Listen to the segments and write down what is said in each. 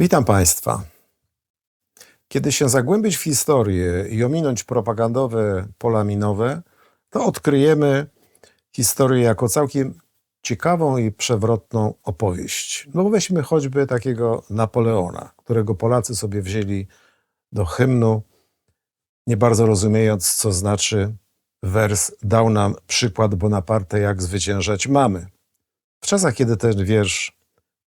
Witam Państwa. Kiedy się zagłębić w historię i ominąć propagandowe pola minowe, to odkryjemy historię jako całkiem ciekawą i przewrotną opowieść. No weźmy choćby takiego Napoleona, którego Polacy sobie wzięli do hymnu, nie bardzo rozumiejąc, co znaczy wers dał nam przykład Bonaparte, jak zwyciężać mamy. W czasach, kiedy ten wiersz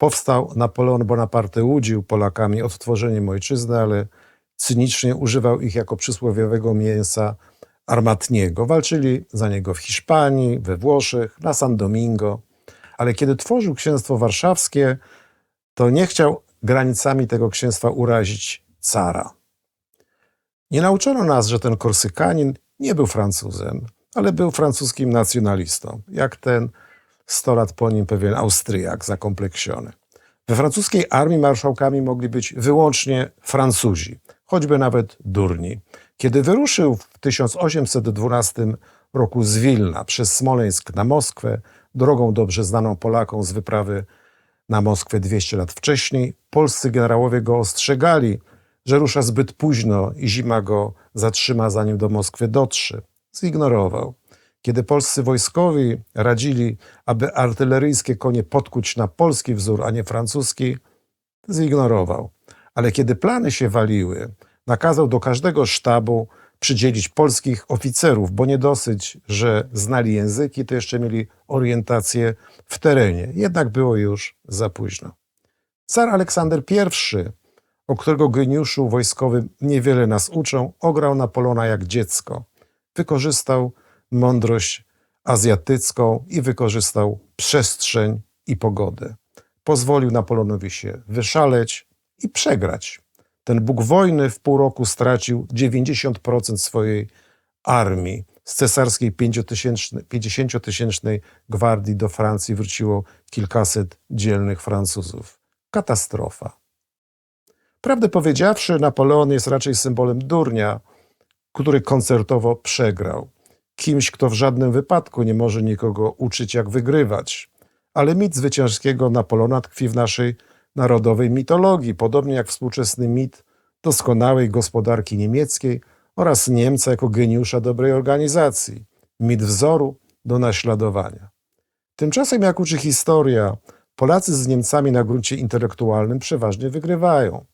powstał, Napoleon Bonaparte łudził Polakami odtworzeniem ojczyzny, ale cynicznie używał ich jako przysłowiowego mięsa armatniego. Walczyli za niego w Hiszpanii, we Włoszech, na San Domingo. Ale kiedy tworzył księstwo warszawskie, to nie chciał granicami tego księstwa urazić cara. Nie nauczono nas, że ten Korsykanin nie był Francuzem, ale był francuskim nacjonalistą, jak ten 100 lat po nim pewien Austriak zakompleksiony. We francuskiej armii marszałkami mogli być wyłącznie Francuzi, choćby nawet durni. Kiedy wyruszył w 1812 roku z Wilna przez Smoleńsk na Moskwę, drogą dobrze znaną Polakom z wyprawy na Moskwę 200 lat wcześniej, polscy generałowie go ostrzegali, że rusza zbyt późno i zima go zatrzyma, zanim do Moskwy dotrze. Zignorował. Kiedy polscy wojskowi radzili, aby artyleryjskie konie podkuć na polski wzór, a nie francuski, zignorował. Ale kiedy plany się waliły, nakazał do każdego sztabu przydzielić polskich oficerów, bo nie dosyć, że znali języki, to jeszcze mieli orientację w terenie. Jednak było już za późno. Car Aleksander I, o którego geniuszu wojskowym niewiele nas uczą, ograł Napoleona jak dziecko. Wykorzystał mądrość azjatycką i wykorzystał przestrzeń i pogodę. Pozwolił Napoleonowi się wyszaleć i przegrać. Ten Bóg wojny w pół roku stracił 90% swojej armii. Z cesarskiej 50-tysięcznej gwardii do Francji wróciło kilkaset dzielnych Francuzów. Katastrofa. Prawdę powiedziawszy, Napoleon jest raczej symbolem durnia, który koncertowo przegrał. Kimś, kto w żadnym wypadku nie może nikogo uczyć, jak wygrywać. Ale mit zwycięskiego Napoleona tkwi w naszej narodowej mitologii, podobnie jak współczesny mit doskonałej gospodarki niemieckiej oraz Niemca jako geniusza dobrej organizacji, mit wzoru do naśladowania. Tymczasem, jak uczy historia, Polacy z Niemcami na gruncie intelektualnym przeważnie wygrywają.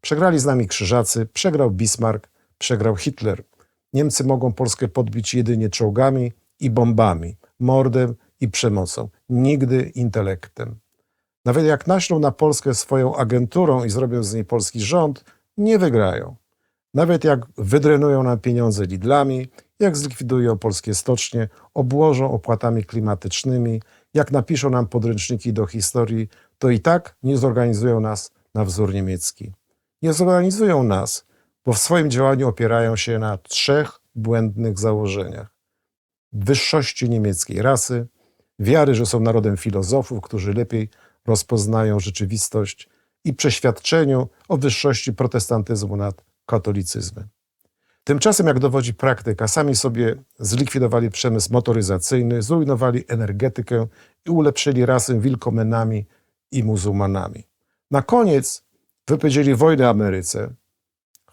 Przegrali z nami Krzyżacy, przegrał Bismarck, przegrał Hitler. Niemcy mogą Polskę podbić jedynie czołgami i bombami, mordem i przemocą, nigdy intelektem. Nawet jak naślą na Polskę swoją agenturą i zrobią z niej polski rząd, nie wygrają. Nawet jak wydrenują nam pieniądze Lidlami, jak zlikwidują polskie stocznie, obłożą opłatami klimatycznymi, jak napiszą nam podręczniki do historii, to i tak nie zorganizują nas na wzór niemiecki. Nie zorganizują nas, bo w swoim działaniu opierają się na trzech błędnych założeniach: wyższości niemieckiej rasy, wiary, że są narodem filozofów, którzy lepiej rozpoznają rzeczywistość, i przeświadczeniu o wyższości protestantyzmu nad katolicyzmem. Tymczasem, jak dowodzi praktyka, sami sobie zlikwidowali przemysł motoryzacyjny, zrujnowali energetykę i ulepszyli rasę wilkomenami i muzułmanami. Na koniec wypowiedzieli wojnę Ameryce,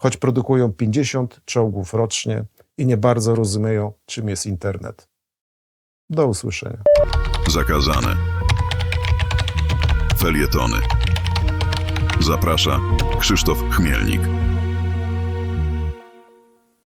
choć produkują 50 czołgów rocznie i nie bardzo rozumieją, czym jest internet. Do usłyszenia. Zakazane. Felietony. Zaprasza Krzysztof Chmielnik.